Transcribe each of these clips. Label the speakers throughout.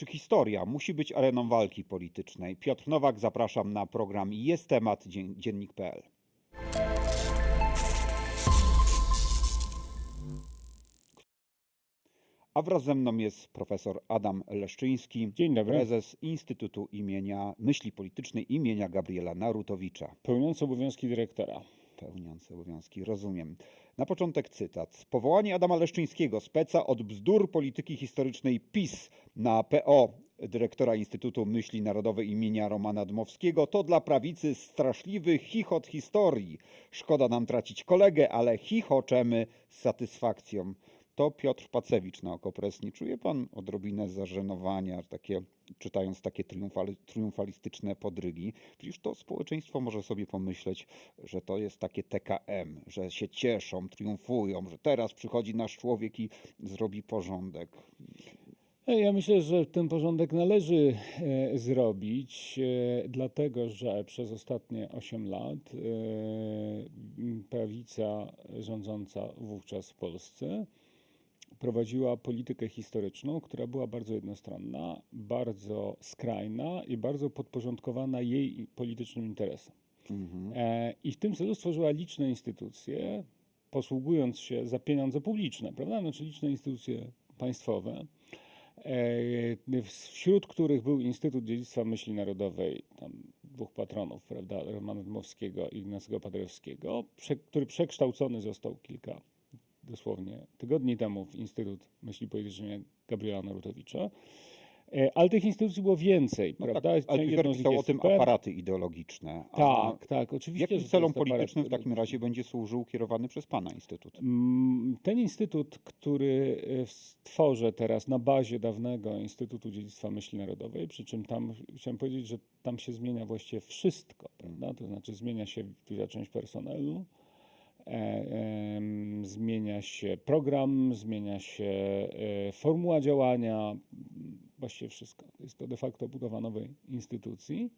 Speaker 1: Czy historia musi być areną walki politycznej? Piotr Nowak, zapraszam na program Jest Temat Dzien- Dziennik.pl. A wraz ze mną jest profesor Adam Leszczyński,
Speaker 2: Dzień dobry.
Speaker 1: prezes Instytutu imienia Myśli Politycznej imienia Gabriela Narutowicza.
Speaker 2: Pełniący obowiązki dyrektora.
Speaker 1: Pełniący obowiązki, rozumiem. Na początek cytat. Powołanie Adama Leszczyńskiego, speca od bzdur polityki historycznej PiS na PO dyrektora Instytutu Myśli Narodowej imienia Romana Dmowskiego to dla prawicy straszliwy chichot historii. Szkoda nam tracić kolegę, ale chichoczemy z satysfakcją. To Piotr Pacewicz na Okopres. Nie czuje pan odrobinę zażenowania, takie, czytając takie triumfali, triumfalistyczne podrygi? Przecież to społeczeństwo może sobie pomyśleć, że to jest takie TKM, że się cieszą, triumfują, że teraz przychodzi nasz człowiek i zrobi porządek.
Speaker 2: E, Ja myślę, że ten porządek należy e, zrobić, e, dlatego że przez ostatnie 8 lat prawica rządząca wówczas w Polsce prowadziła politykę historyczną, która była bardzo jednostronna, bardzo skrajna i bardzo podporządkowana jej politycznym interesom. E, I w tym celu stworzyła liczne instytucje, posługując się za pieniądze publiczne, prawda? Znaczy liczne instytucje państwowe, e, wśród których był Instytut Dziedzictwa Myśli Narodowej, tam dwóch patronów, prawda? Romana Dmowskiego i Ignacego Paderewskiego, który przekształcony został kilka dosłownie tygodni temu w Instytut Myśli Politycznej Gabriela Narutowicza. E, Ale tych instytucji było więcej,
Speaker 1: No
Speaker 2: prawda?
Speaker 1: tak, ale
Speaker 2: Jedną
Speaker 1: pisał o tym
Speaker 2: SPR.
Speaker 1: aparaty ideologiczne. A
Speaker 2: Tak, tak, oczywiście.
Speaker 1: Jakim celom
Speaker 2: aparat
Speaker 1: politycznym w takim razie będzie służył kierowany przez pana instytut?
Speaker 2: Mm, Ten instytut, który e, stworzę teraz na bazie dawnego Instytutu Dziedzictwa Myśli Narodowej, przy czym tam chciałem powiedzieć, że tam się zmienia właściwie wszystko, prawda? To znaczy zmienia się duża część personelu, zmienia się program, zmienia się e, formuła działania, właściwie wszystko. Jest to de facto budowa nowej instytucji.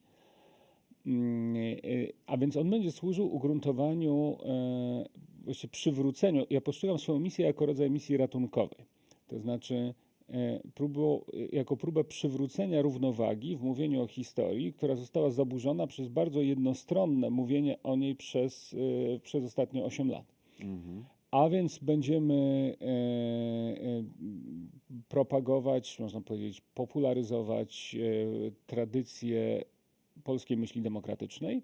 Speaker 2: Mm, y, A więc on będzie służył ugruntowaniu, e, właśnie przywróceniu. Ja postrzegam swoją misję jako rodzaj misji ratunkowej. To znaczy e, próbą, jako próbę przywrócenia równowagi w mówieniu o historii, która została zaburzona przez bardzo jednostronne mówienie o niej przez, e, przez ostatnie 8 lat. A więc będziemy e, e, propagować, można powiedzieć, popularyzować e, tradycje polskiej myśli demokratycznej.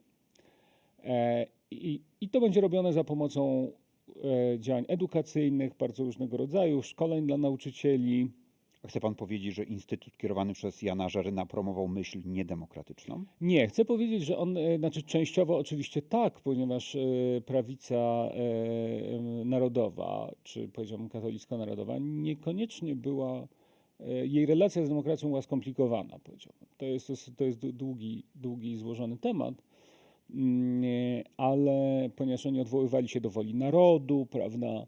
Speaker 2: E, I, I to będzie robione za pomocą e, działań edukacyjnych, bardzo różnego rodzaju, szkoleń dla nauczycieli.
Speaker 1: Chce pan powiedzieć, że instytut kierowany przez Jana Żaryna promował myśl niedemokratyczną?
Speaker 2: Nie, chcę powiedzieć, że on, e, znaczy częściowo oczywiście tak, ponieważ e, prawica e, narodowa, czy powiedziałbym katolicko-narodowa, niekoniecznie była, jej relacja z demokracją była skomplikowana, powiedziałbym. To jest, to jest długi, długi i złożony temat, Mm, ale ponieważ oni odwoływali się do woli narodu, prawda,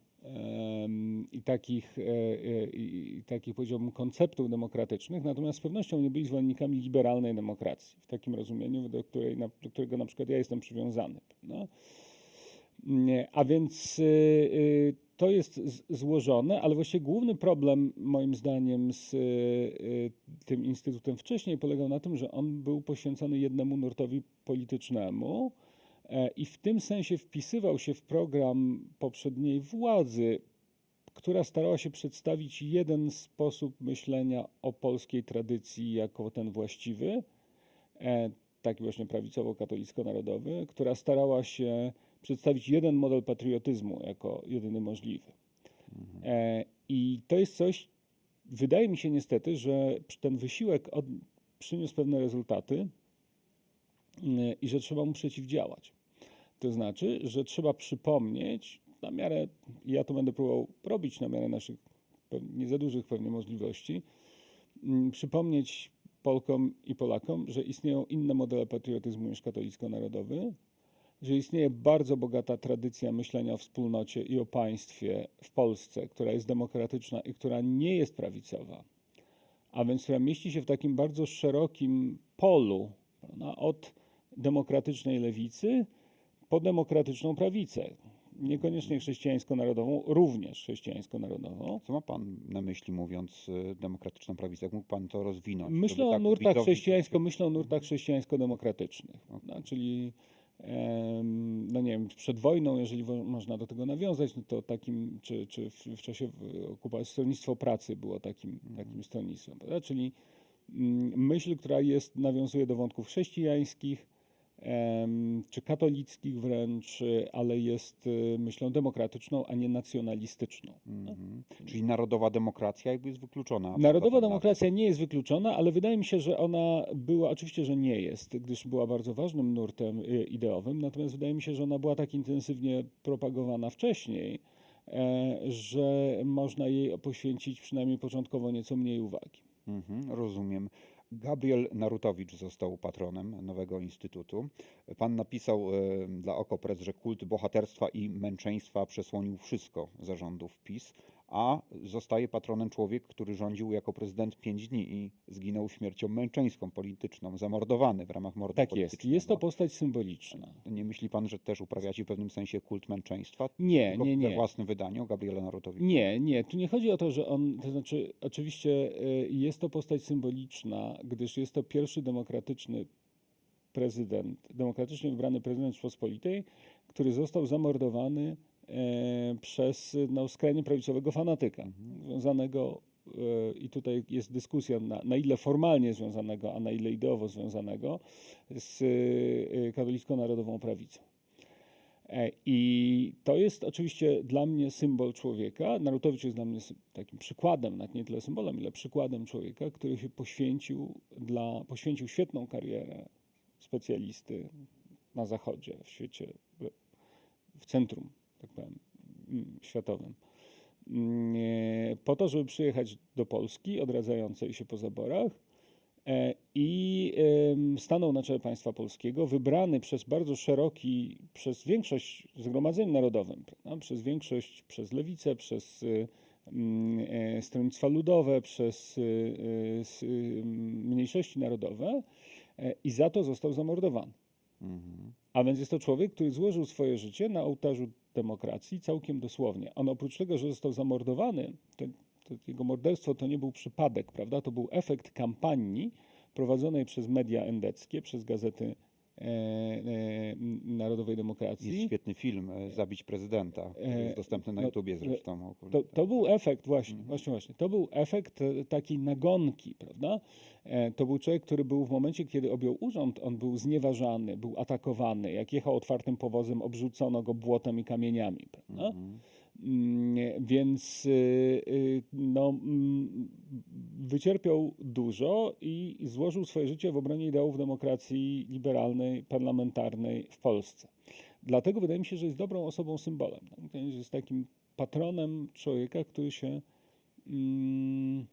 Speaker 2: i takich, e, e, i, takich powiedziałbym konceptów demokratycznych, natomiast z pewnością nie byli zwolennikami liberalnej demokracji, w takim rozumieniu, do, której, do którego na przykład ja jestem przywiązany. No. A więc to jest złożone, ale właściwie główny problem moim zdaniem z tym instytutem wcześniej polegał na tym, że on był poświęcony jednemu nurtowi politycznemu i w tym sensie wpisywał się w program poprzedniej władzy, która starała się przedstawić jeden sposób myślenia o polskiej tradycji jako ten właściwy, e, taki właśnie prawicowo-katolicko-narodowy, która starała się przedstawić jeden model patriotyzmu jako jedyny możliwy. E, I to jest coś, wydaje mi się niestety, że ten wysiłek od, przyniósł pewne rezultaty i że trzeba mu przeciwdziałać. To znaczy, że trzeba przypomnieć na miarę, ja to będę próbował robić na miarę naszych nie za dużych pewnie możliwości, mm, przypomnieć Polkom i Polakom, że istnieją inne modele patriotyzmu niż katolicko-narodowy, że istnieje bardzo bogata tradycja myślenia o wspólnocie i o państwie w Polsce, która jest demokratyczna i która nie jest prawicowa, a więc która mieści się w takim bardzo szerokim polu, prawda, od demokratycznej lewicy po demokratyczną prawicę. Niekoniecznie chrześcijańsko-narodową, również chrześcijańsko-narodową.
Speaker 1: Co ma pan na myśli mówiąc y, demokratyczną prawicę? Jak mógł pan to rozwinąć?
Speaker 2: Myślę o
Speaker 1: tak
Speaker 2: nurtach chrześcijańsko, myślę o nurtach chrześcijańsko-demokratycznych, prawda? czyli em, no nie wiem, przed wojną, jeżeli wo- można do tego nawiązać, no to takim, czy, czy w, w czasie okupacji Stronnictwo Pracy było takim, takim stronnictwem, prawda? czyli mm, myśl, która jest, nawiązuje do wątków chrześcijańskich, czy katolickich wręcz, y, ale jest y, myślą demokratyczną, a nie nacjonalistyczną.
Speaker 1: Mhm. Czyli narodowa demokracja jakby jest wykluczona.
Speaker 2: Narodowa demokracja nie jest wykluczona, ale wydaje mi się, że ona była, oczywiście, że nie jest, gdyż była bardzo ważnym nurtem y, ideowym, natomiast wydaje mi się, że ona była tak intensywnie propagowana wcześniej, e, że można jej poświęcić przynajmniej początkowo nieco mniej uwagi.
Speaker 1: Mhm, rozumiem. Gabriel Narutowicz został patronem nowego instytutu. Pan napisał e, dla Okopres, że kult bohaterstwa i męczeństwa przesłonił wszystko zarządów PiS, a zostaje patronem człowiek, który rządził jako prezydent pięć dni i zginął śmiercią męczeńską, polityczną, zamordowany w ramach mordu
Speaker 2: Tak jest. Jest to postać symboliczna.
Speaker 1: Nie myśli pan, że też uprawiacie w pewnym sensie kult męczeństwa?
Speaker 2: Nie,
Speaker 1: Tylko
Speaker 2: nie,
Speaker 1: We
Speaker 2: nie.
Speaker 1: własnym wydaniu Gabriela Narutowicza?
Speaker 2: Nie, nie. Tu nie chodzi o to, że on, to znaczy, oczywiście y, jest to postać symboliczna, gdyż jest to pierwszy demokratyczny prezydent, demokratycznie wybrany prezydent Rzeczypospolitej, który został zamordowany przez no, skrajnie prawicowego fanatyka, związanego, e, i tutaj jest dyskusja, na, na ile formalnie związanego, a na ile ideowo związanego z e, katolicką narodową prawicą. E, I to jest oczywiście dla mnie symbol człowieka. Narutowicz jest dla mnie takim przykładem, nawet nie tyle symbolem, ile przykładem człowieka, który się poświęcił, dla, poświęcił świetną karierę specjalisty na zachodzie, w świecie, w centrum, tak powiem, mm, światowym. Mm, e, Po to, żeby przyjechać do Polski, odradzającej się po zaborach, e, i stanął na czele państwa polskiego, wybrany przez bardzo szeroki, przez większość zgromadzeniem narodowym, prawda? przez większość, przez lewicę, przez y, mm, e, stronnictwa ludowe, przez y, y, mniejszości narodowe i za to został zamordowany.
Speaker 1: Mhm.
Speaker 2: A więc jest to człowiek, który złożył swoje życie na ołtarzu demokracji całkiem dosłownie. On oprócz tego, że został zamordowany, to, to jego morderstwo to nie był przypadek, prawda? To był efekt kampanii prowadzonej przez media endeckie, przez gazety e, e, Narodowej
Speaker 1: Jest
Speaker 2: Demokracji.
Speaker 1: świetny film e, Zabić prezydenta, jest dostępny na
Speaker 2: no,
Speaker 1: YouTubie zresztą.
Speaker 2: To, to był efekt, właśnie, właśnie, właśnie. To był efekt takiej nagonki, prawda? To był człowiek, który był w momencie, kiedy objął urząd, on był znieważany, był atakowany. Jak jechał otwartym powozem, obrzucono go błotem i kamieniami, prawda?
Speaker 1: Mhm.
Speaker 2: Mm, Więc y, y, no, mm, wycierpiał dużo i złożył swoje życie w obronie ideałów demokracji liberalnej, parlamentarnej w Polsce. Dlatego wydaje mi się, że jest dobrą osobą symbolem. tak? Jest takim patronem człowieka, który się mm,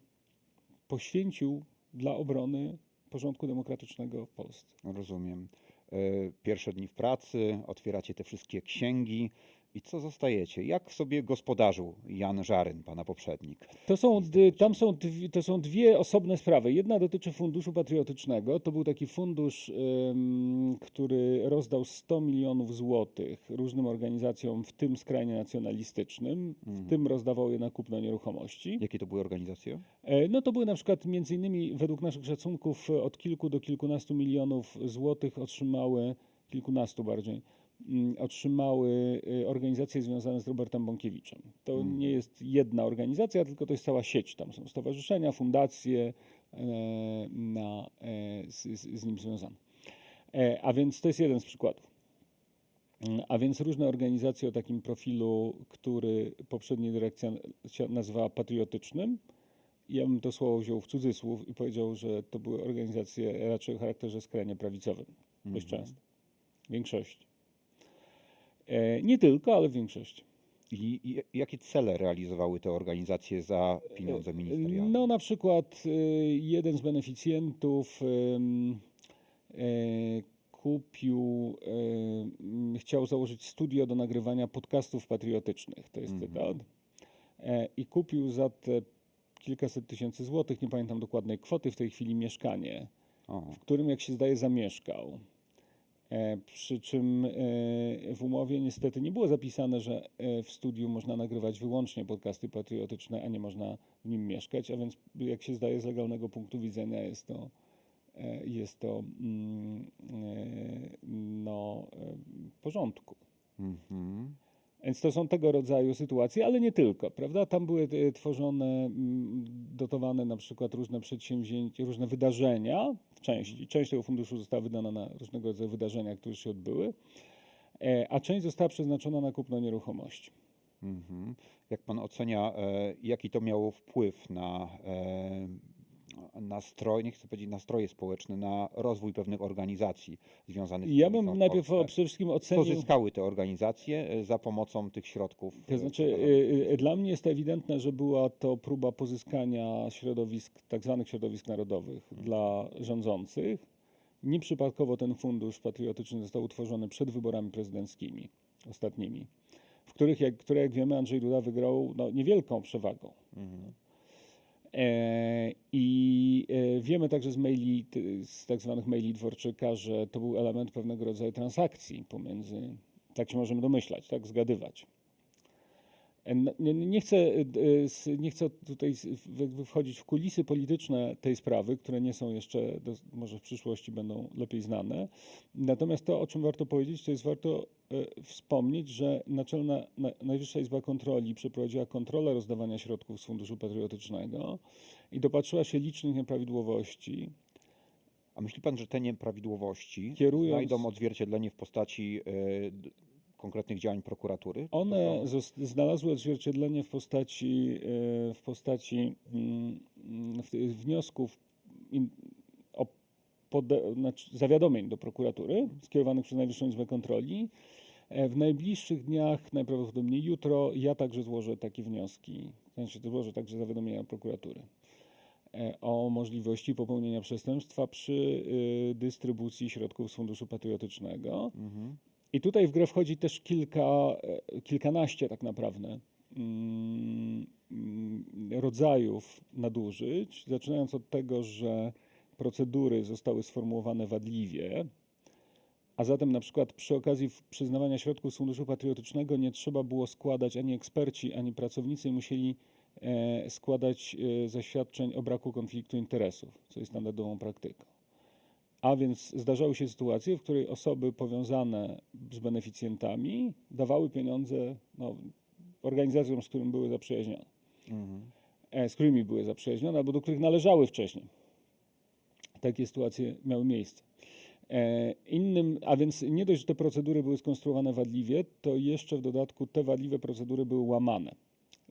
Speaker 2: poświęcił dla obrony porządku demokratycznego w Polsce.
Speaker 1: Rozumiem. E, Pierwsze dni w pracy, otwieracie te wszystkie księgi i co zostajecie? Jak sobie gospodarzył Jan Żaryn, pana poprzednik?
Speaker 2: To są, tam są, dwie, to są dwie osobne sprawy. Jedna dotyczy Funduszu Patriotycznego. To był taki fundusz, który rozdał 100 milionów złotych różnym organizacjom, w tym skrajnie nacjonalistycznym. W tym rozdawał je na kupno nieruchomości.
Speaker 1: Jakie to były organizacje?
Speaker 2: E, No to były na przykład między innymi według naszych szacunków e, od kilku do kilkunastu milionów złotych otrzymały, kilkunastu bardziej, otrzymały e, organizacje związane z Robertem Bąkiewiczem. To nie jest jedna organizacja, tylko to jest cała sieć. Tam są stowarzyszenia, fundacje e, na, e, z, z nim związane. E, A więc to jest jeden z przykładów. Mm, A więc różne organizacje o takim profilu, który poprzednia dyrekcja nazywała patriotycznym. Ja bym to słowo wziął w cudzysłów i powiedział, że to były organizacje raczej o charakterze skrajnie prawicowym. Dość często. W większości. E, nie tylko, ale w większości.
Speaker 1: I, I jakie cele realizowały te organizacje za pieniądze ministerialne?
Speaker 2: No na przykład y, jeden z beneficjentów e, kupił, chciał założyć studio do nagrywania podcastów patriotycznych, to jest cytat, e, i kupił za te kilkaset tysięcy złotych, nie pamiętam dokładnej kwoty w tej chwili, mieszkanie, w którym jak się zdaje zamieszkał. E, Przy czym e, w umowie niestety nie było zapisane, że e, w studiu można nagrywać wyłącznie podcasty patriotyczne, a nie można w nim mieszkać, a więc jak się zdaje z legalnego punktu widzenia jest to, jest to mm, no, w porządku.
Speaker 1: Mhm.
Speaker 2: Więc to są tego rodzaju sytuacje, ale nie tylko, prawda? Tam były e, tworzone, mm, dotowane na przykład różne przedsięwzięcia, różne wydarzenia w części. Część tego funduszu została wydana na różnego rodzaju wydarzenia, które się odbyły, e, a część została przeznaczona na kupno nieruchomości.
Speaker 1: Mhm. Jak pan ocenia, e, jaki to miało wpływ na nastroj, nie chcę powiedzieć nastroje społeczne, na rozwój pewnych organizacji związanych z
Speaker 2: Ja bym najpierw
Speaker 1: Polsce?
Speaker 2: przede wszystkim
Speaker 1: Co
Speaker 2: ocenił...
Speaker 1: zyskały te organizacje e, za pomocą tych środków?
Speaker 2: To
Speaker 1: e,
Speaker 2: znaczy,
Speaker 1: przekazanych?
Speaker 2: y, y, dla mnie jest to ewidentne, że była to próba pozyskania środowisk, tak zwanych środowisk narodowych dla rządzących. Nieprzypadkowo ten fundusz patriotyczny został utworzony przed wyborami prezydenckimi ostatnimi, w których, jak, które jak wiemy, Andrzej Duda wygrał no, niewielką przewagą.
Speaker 1: Mhm.
Speaker 2: E, I e, wiemy także z maili, z tak zwanych maili Dworczyka, że to był element pewnego rodzaju transakcji pomiędzy, tak się możemy domyślać, tak, zgadywać. E, Nie, chcę, e, s- nie chcę tutaj wchodzić w kulisy polityczne tej sprawy, które nie są jeszcze, może w przyszłości będą lepiej znane. Natomiast to, o czym warto powiedzieć, to jest warto e, wspomnieć, że Naczelna na, Najwyższa Izba Kontroli przeprowadziła kontrolę rozdawania środków z Funduszu Patriotycznego i dopatrzyła się licznych nieprawidłowości.
Speaker 1: A myśli pan, że te nieprawidłowości
Speaker 2: Kierując-
Speaker 1: znajdą odzwierciedlenie w postaci e, konkretnych działań prokuratury?
Speaker 2: One znalazły odzwierciedlenie w postaci, e, w postaci mm, mm, wniosków in, o pode, znaczy zawiadomień do prokuratury skierowanych przez Najwyższą Izbę Kontroli. E, W najbliższych dniach, najprawdopodobniej jutro, ja także złożę takie wnioski, sensie złożę także zawiadomienia prokuratury e, o możliwości popełnienia przestępstwa przy dystrybucji środków z Funduszu Patriotycznego.
Speaker 1: Mhm.
Speaker 2: I tutaj w grę wchodzi też kilka, e, kilkanaście tak naprawdę mm, mm, rodzajów nadużyć, zaczynając od tego, że procedury zostały sformułowane wadliwie, a zatem na przykład przy okazji przyznawania środków z Funduszu Patriotycznego nie trzeba było składać, ani eksperci, ani pracownicy musieli e, składać e, zaświadczeń o braku konfliktu interesów, co jest standardową praktyką. A więc zdarzały się sytuacje, w której osoby powiązane z beneficjentami dawały pieniądze no, organizacjom, z którymi były zaprzyjaźnione,
Speaker 1: Mhm.
Speaker 2: e, z którymi były zaprzyjaźnione albo do których należały wcześniej. Takie sytuacje miały miejsce. E, Innym, a więc nie dość, że te procedury były skonstruowane wadliwie, to jeszcze w dodatku te wadliwe procedury były łamane,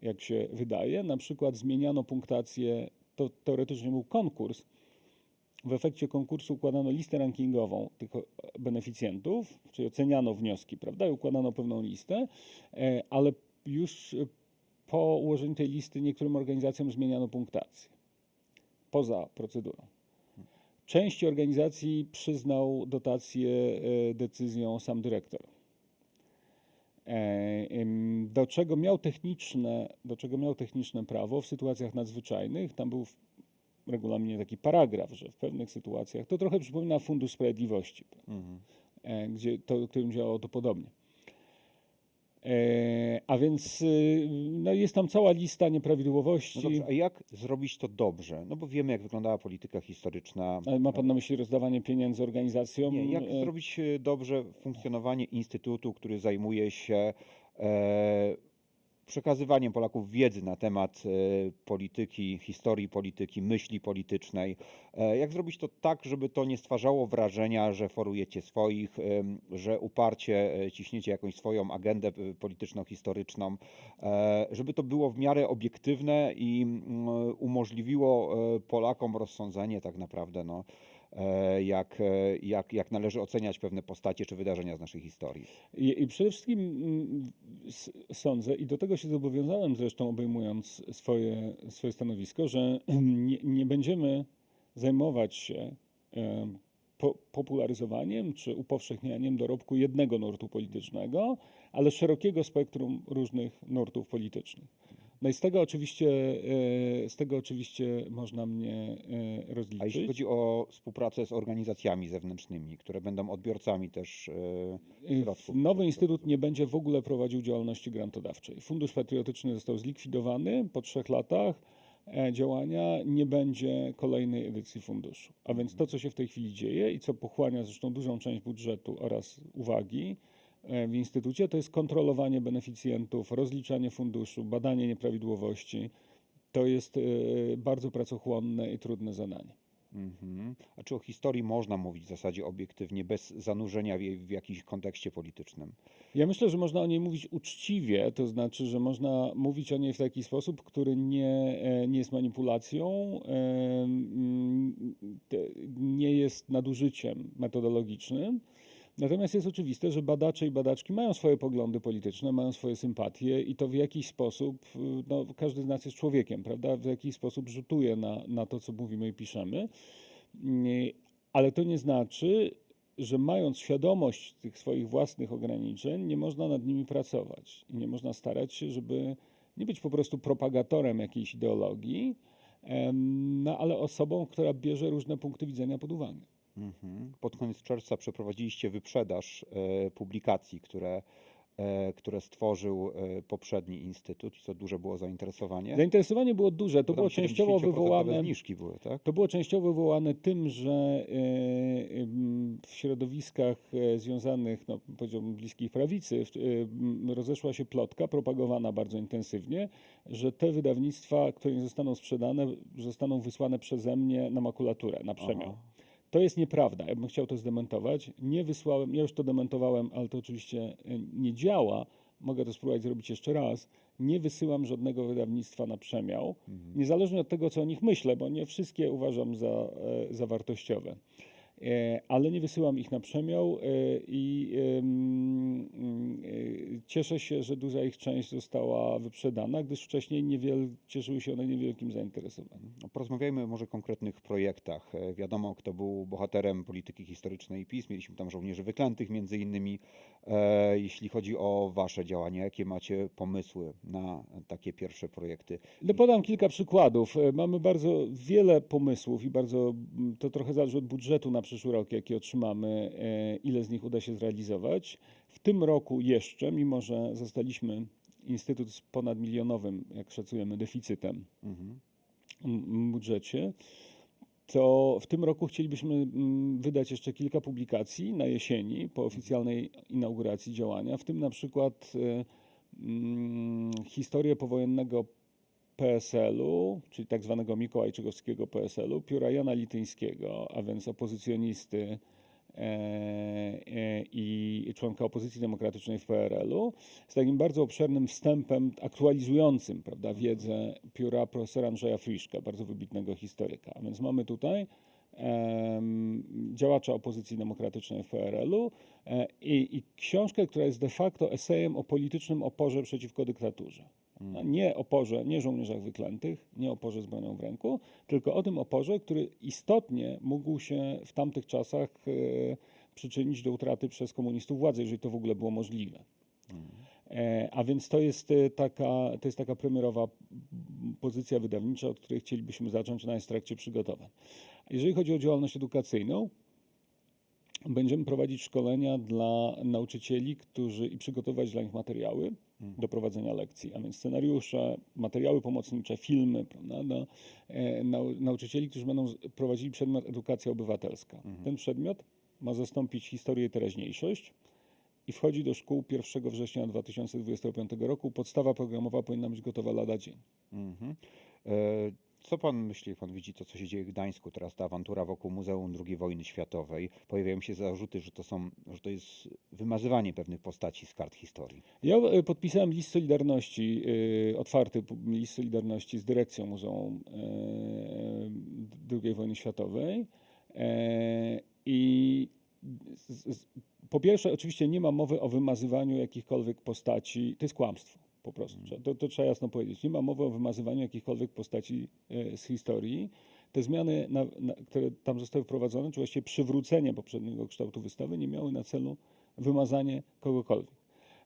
Speaker 2: jak się wydaje. Na przykład zmieniano punktację, to teoretycznie był konkurs, w efekcie konkursu układano listę rankingową tych o- beneficjentów, czyli oceniano wnioski, prawda, i układano pewną listę, e, ale już e, po ułożeniu tej listy niektórym organizacjom zmieniano punktację poza procedurą. Części organizacji przyznał dotację e, decyzją sam dyrektor. E, Do czego miał techniczne, do czego miał techniczne prawo w sytuacjach nadzwyczajnych, tam był regulaminie taki paragraf, że w pewnych sytuacjach, to trochę przypomina Fundusz Sprawiedliwości,
Speaker 1: Mhm.
Speaker 2: e, gdzie to, którym działało to podobnie. E, A więc y, no jest tam cała lista nieprawidłowości.
Speaker 1: No dobrze, a jak zrobić to dobrze? No bo wiemy, jak wyglądała polityka historyczna.
Speaker 2: Ale Ma pan na myśli rozdawanie pieniędzy organizacjom?
Speaker 1: Nie, jak
Speaker 2: E,
Speaker 1: zrobić e, dobrze funkcjonowanie instytutu, który zajmuje się e, przekazywaniem Polaków wiedzy na temat e, polityki, historii polityki, myśli politycznej. E, jak zrobić to tak, żeby to nie stwarzało wrażenia, że forujecie swoich, em, że uparcie e, ciśniecie jakąś swoją agendę e, polityczno-historyczną, e, żeby to było w miarę obiektywne i mm, umożliwiło e, Polakom rozsądzenie tak naprawdę, no, e, jak, e, jak, jak należy oceniać pewne postacie czy wydarzenia z naszej historii.
Speaker 2: I, I przede wszystkim mm, sądzę, i do tego się zobowiązałem zresztą obejmując swoje, swoje stanowisko, że nie, nie będziemy zajmować się em, po, popularyzowaniem czy upowszechnianiem dorobku jednego nurtu politycznego, ale szerokiego spektrum różnych nurtów politycznych. No i z tego oczywiście, e, z tego oczywiście można mnie e,
Speaker 1: A
Speaker 2: rozliczyć.
Speaker 1: jeśli chodzi o współpracę z organizacjami zewnętrznymi, które będą odbiorcami też e, środków.
Speaker 2: Nowy instytut nie będzie w ogóle prowadził działalności grantodawczej. Fundusz Patriotyczny został zlikwidowany po trzech latach działania. Nie będzie kolejnej edycji funduszu. A więc to, co się w tej chwili dzieje i co pochłania zresztą dużą część budżetu oraz uwagi w instytucie, to jest kontrolowanie beneficjentów, rozliczanie funduszu, badanie nieprawidłowości. To jest e, bardzo pracochłonne i trudne zadanie.
Speaker 1: Mhm. A czy o historii można mówić w zasadzie obiektywnie, bez zanurzenia w, jej- w jakimś kontekście politycznym?
Speaker 2: Ja myślę, że można o niej mówić uczciwie, to znaczy, że można mówić o niej w taki sposób, który nie, e, nie jest manipulacją, e, mm, nie jest nadużyciem metodologicznym. Natomiast jest oczywiste, że badacze i badaczki mają swoje poglądy polityczne, mają swoje sympatie i to w jakiś sposób, y, no, każdy z nas jest człowiekiem, prawda? W jakiś sposób rzutuje na, na to, co mówimy i piszemy. Nie, Ale to nie znaczy, że mając świadomość tych swoich własnych ograniczeń, nie można nad nimi pracować i nie można starać się, żeby nie być po prostu propagatorem jakiejś ideologii, no, ale osobą, która bierze różne punkty widzenia pod uwagę.
Speaker 1: Mhm. Pod koniec czerwca przeprowadziliście wyprzedaż e, publikacji, które, e, które stworzył e, poprzedni instytut i to duże było zainteresowanie.
Speaker 2: Zainteresowanie było duże, to
Speaker 1: tam
Speaker 2: było częściowo
Speaker 1: 70%
Speaker 2: wywołane.
Speaker 1: zniżki były, tak?
Speaker 2: To było częściowo wywołane tym, że w środowiskach związanych, no, powiedziałbym, bliskich prawicy, rozeszła się plotka, propagowana bardzo intensywnie, że te wydawnictwa, które nie zostaną sprzedane, zostaną wysłane przeze mnie na makulaturę, na przemiał.
Speaker 1: Aha.
Speaker 2: To jest nieprawda. Ja bym chciał to zdementować. Nie wysłałem, ja już to dementowałem, ale to oczywiście e, nie działa. Mogę to spróbować zrobić jeszcze raz. Nie wysyłam żadnego wydawnictwa na przemiał, niezależnie od tego, co o nich myślę, bo nie wszystkie uważam za, e, za wartościowe. E, Ale nie wysyłam ich na przemiał e, i e, cieszę się, że duża ich część została wyprzedana, gdyż wcześniej niewiel, cieszyły się one niewielkim zainteresowaniem.
Speaker 1: No, Porozmawiajmy może o konkretnych projektach. Wiadomo, kto był bohaterem polityki historycznej PiS. Mieliśmy tam żołnierzy wyklętych między innymi. Jeśli chodzi o wasze działania, jakie macie pomysły na takie pierwsze projekty?
Speaker 2: No podam kilka przykładów. Mamy bardzo wiele pomysłów i bardzo to trochę zależy od budżetu na przyszły rok, jaki otrzymamy, e, ile z nich uda się zrealizować. W tym roku jeszcze, mimo że zostaliśmy instytut z ponadmilionowym, jak szacujemy, deficytem
Speaker 1: Mhm.
Speaker 2: budżecie, to w tym roku chcielibyśmy mm, wydać jeszcze kilka publikacji na jesieni po oficjalnej inauguracji działania, w tym na przykład e, mm, historię powojennego PSL-u, czyli tak zwanego mikołajczykowskiego PSL-u, pióra Jana Lityńskiego, a więc opozycjonisty e, e, i członka opozycji demokratycznej w PRL-u, z takim bardzo obszernym wstępem aktualizującym prawda, wiedzę pióra profesora Andrzeja Friszka, bardzo wybitnego historyka. A więc mamy tutaj działacza opozycji demokratycznej w PRL-u i, i książkę, która jest de facto esejem o politycznym oporze przeciwko dyktaturze. No, Nie oporze, nie żołnierzach wyklętych, nie oporze z bronią w ręku, tylko o tym oporze, który istotnie mógł się w tamtych czasach e, przyczynić do utraty przez komunistów władzy, jeżeli to w ogóle było możliwe. E, A więc to jest e, taka, to jest taka premierowa pozycja wydawnicza, od której chcielibyśmy zacząć, w trakcie przygotowań. Jeżeli chodzi o działalność edukacyjną, będziemy prowadzić szkolenia dla nauczycieli, którzy i przygotowywać dla nich materiały do prowadzenia lekcji, a więc scenariusze, materiały pomocnicze, filmy, prawda, dla e, nau, nauczycieli, którzy będą prowadzili przedmiot edukacja obywatelska. Ten przedmiot ma zastąpić historię i teraźniejszość i wchodzi do szkół 1 września 2025 roku. Podstawa programowa powinna być gotowa lada dzień.
Speaker 1: Mhm. E, Co pan myśli, jak pan widzi to, co się dzieje w Gdańsku, teraz ta awantura wokół Muzeum II Wojny Światowej? Pojawiają się zarzuty, że to, są, że to jest wymazywanie pewnych postaci z kart historii.
Speaker 2: Ja e, podpisałem list Solidarności, e, otwarty list Solidarności z dyrekcją Muzeum e, II wojny światowej. I po pierwsze, oczywiście nie ma mowy o wymazywaniu jakichkolwiek postaci. To jest kłamstwo po prostu. Trzeba- To, to trzeba jasno powiedzieć. Nie ma mowy o wymazywaniu jakichkolwiek postaci e, z historii. Te zmiany, na, na, które tam zostały wprowadzone, czy właściwie przywrócenie poprzedniego kształtu wystawy, nie miały na celu wymazanie kogokolwiek.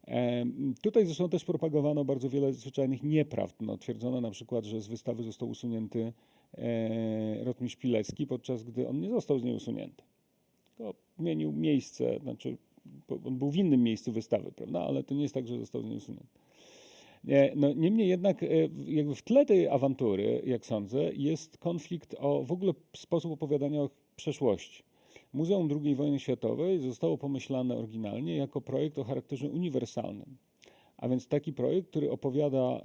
Speaker 2: Em, Tutaj zresztą też propagowano bardzo wiele zwyczajnych nieprawd. No, twierdzono na przykład, że z wystawy został usunięty e, rotmistrz Pilecki, podczas gdy on nie został z niej usunięty. Tylko zmienił miejsce, znaczy on był w innym miejscu wystawy, prawda? Ale to nie jest tak, że został z niej usunięty. No, niemniej jednak e, jakby w tle tej awantury, jak sądzę, jest konflikt o w ogóle sposób opowiadania o przeszłości. Muzeum II wojny światowej zostało pomyślane oryginalnie jako projekt o charakterze uniwersalnym. A więc taki projekt, który opowiada e,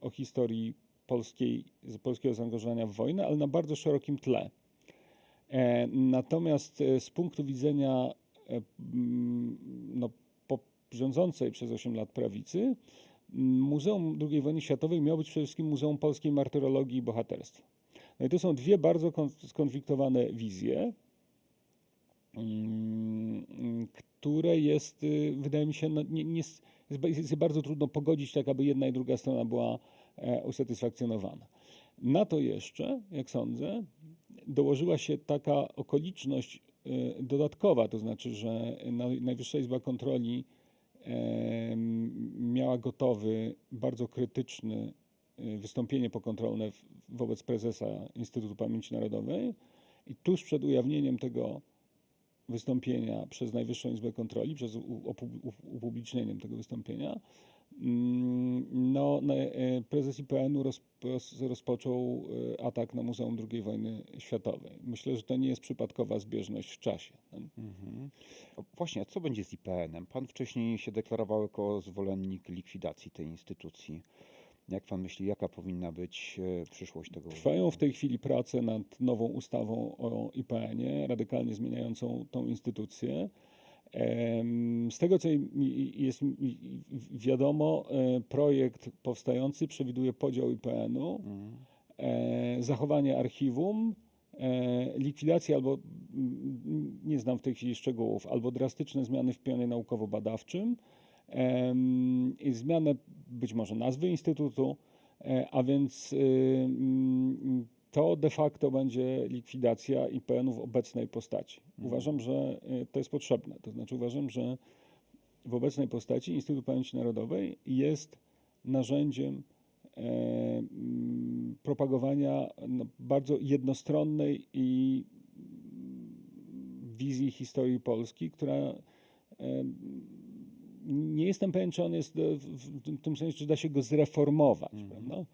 Speaker 2: o historii polskiej, polskiego zaangażowania w wojnę, ale na bardzo szerokim tle. E, natomiast z punktu widzenia no, rządzącej przez 8 lat prawicy, Muzeum II wojny światowej miało być przede wszystkim Muzeum Polskiej Martyrologii i Bohaterstwa. No i to są dwie bardzo kon- skonfliktowane wizje, mm, które jest, y, wydaje mi się, no, nie, nie, jest, jest bardzo trudno pogodzić tak, aby jedna i druga strona była e, usatysfakcjonowana. Na to jeszcze, jak sądzę, dołożyła się taka okoliczność y, dodatkowa, to znaczy, że na- Najwyższa Izba Kontroli miała gotowy bardzo krytyczny y, wystąpienie pokontrolne wobec prezesa Instytutu Pamięci Narodowej i tuż przed ujawnieniem tego wystąpienia przez Najwyższą Izbę Kontroli, przez upublicznieniem tego wystąpienia, no, na- e, prezes IPN-u roz, roz, rozpoczął e, atak na Muzeum II wojny światowej. Myślę, że to nie jest przypadkowa zbieżność w czasie.
Speaker 1: Mhm. Właśnie, a co będzie z IPN-em? Pan wcześniej się deklarował jako zwolennik likwidacji tej instytucji. Jak pan myśli, jaka powinna być e, przyszłość tego
Speaker 2: Trwają w tej chwili prace nad nową ustawą o IPN-ie, radykalnie zmieniającą tą instytucję. Z tego, co jest wiadomo, e, projekt powstający przewiduje podział IPN-u,
Speaker 1: Mhm.
Speaker 2: e, zachowanie archiwum, e, likwidację albo, nie znam w tej chwili szczegółów, albo drastyczne zmiany w pionie naukowo-badawczym, i zmianę być może nazwy instytutu, a więc y, to de facto będzie likwidacja IPN-u w obecnej postaci. Uważam, że y, to jest potrzebne. To znaczy uważam, że w obecnej postaci Instytut Pamięci Narodowej jest narzędziem e, mm, propagowania no, bardzo jednostronnej i mm, wizji historii Polski, która e, nie jestem pewien, czy on jest do, w, w tym sensie, czy da się go zreformować. prawda?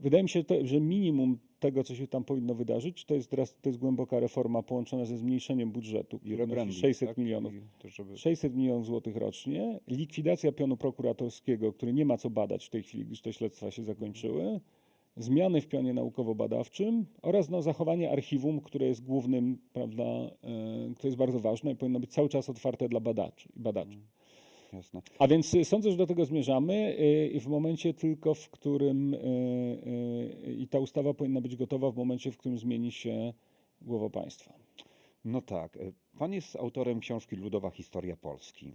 Speaker 2: Wydaje mi się, że minimum tego, co się tam powinno wydarzyć, to jest, dras- to jest głęboka reforma połączona ze zmniejszeniem budżetu,
Speaker 1: I
Speaker 2: który wynosi
Speaker 1: rebranding,
Speaker 2: 600
Speaker 1: tak?
Speaker 2: milionów.
Speaker 1: To, żeby...
Speaker 2: 600 milionów złotych rocznie, likwidacja pionu prokuratorskiego, który nie ma co badać w tej chwili, gdyż te śledztwa się zakończyły, zmiany w pionie naukowo-badawczym oraz no, zachowanie archiwum, które jest głównym, prawda, e, które jest bardzo ważne i powinno być cały czas otwarte dla badaczy i badaczy.
Speaker 1: Jasne.
Speaker 2: A więc y, sądzę, że do tego zmierzamy y, w momencie tylko, w którym y, i ta ustawa powinna być gotowa w momencie, w którym zmieni się głowa państwa.
Speaker 1: No tak. Pan jest autorem książki Ludowa Historia Polski.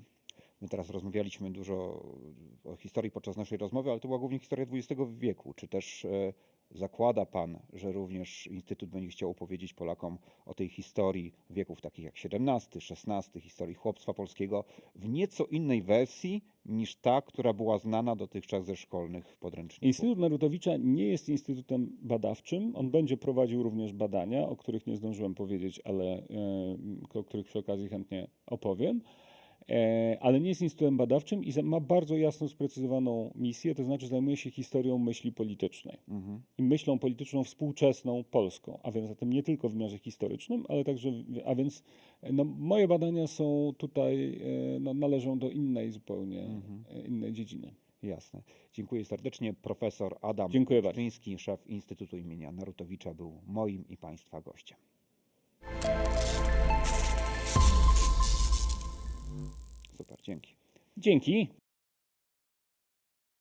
Speaker 1: My teraz rozmawialiśmy dużo o historii podczas naszej rozmowy, ale to była głównie historia XX wieku. Czy też zakłada Pan, że również Instytut będzie chciał opowiedzieć Polakom o tej historii wieków takich jak XVII, XVI, historii chłopstwa polskiego w nieco innej wersji niż ta, która była znana dotychczas ze szkolnych podręczników?
Speaker 2: Instytut Narutowicza nie jest instytutem badawczym. On będzie prowadził również badania, o których nie zdążyłem powiedzieć, ale e, o których przy okazji chętnie opowiem. E, ale nie jest instytutem badawczym i ma bardzo jasno sprecyzowaną misję, to znaczy zajmuje się historią myśli politycznej
Speaker 1: Mhm.
Speaker 2: i myślą polityczną współczesną polską, a więc zatem nie tylko w wymiarze historycznym, ale także, a więc e, no, moje badania są tutaj, e, no, należą do innej zupełnie, e, innej dziedziny.
Speaker 1: Jasne. Dziękuję serdecznie. Profesor Adam
Speaker 2: Dziękuję
Speaker 1: szef Instytutu imienia Narutowicza, był moim i Państwa gościem. Super, dzięki.
Speaker 2: Dzięki.